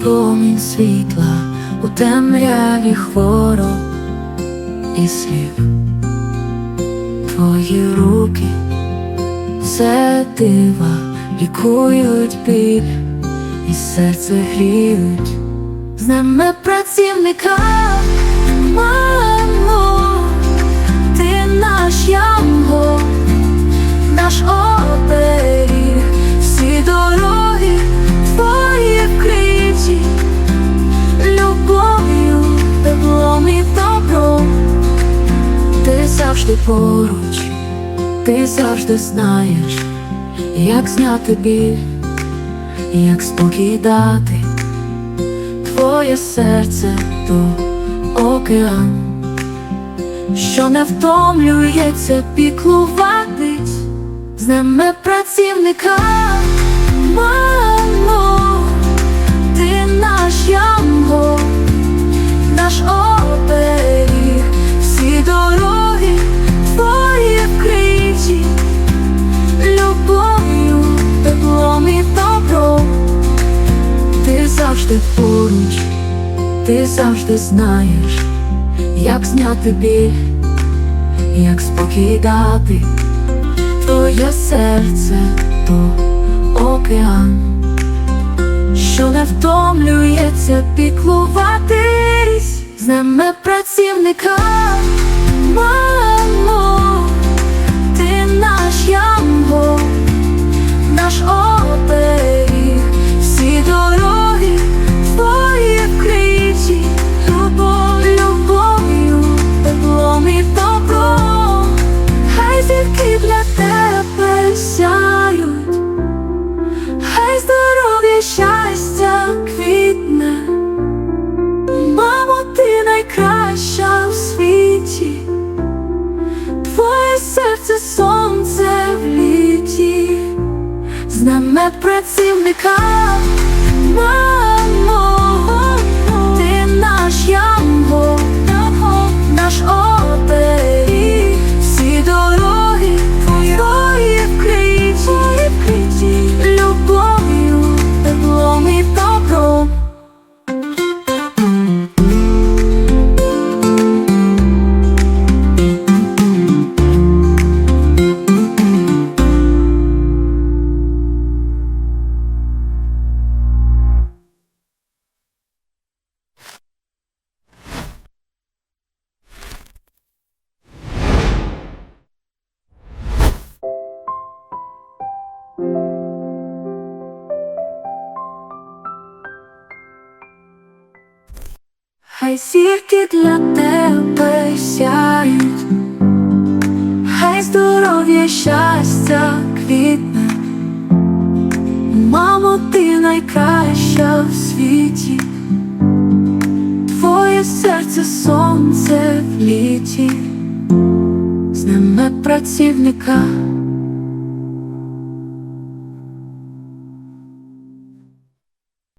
промінь світла у темряві хвороб і слів. Твої руки все дива лікують біль і серце гріють. З ними працівника, мамо, ти наш янгол, завжди поруч, ти завжди знаєш, як зняти біль, як спокій дати. Твоє серце то океан, що не втомлюється піклуватись з ними працівника, завжди поруч, ти завжди знаєш, як зняти біль, як спокій дати, твоє серце то океан, що не втомлюється піклуватись з ними працівника, серце сонце в літі, знамет працівника, Хай зірки для тебе сяють, хай здоров'я, щастя квітне, мамо, ти найкраща в світі, твоє серце сонце в літі, з ними працівника.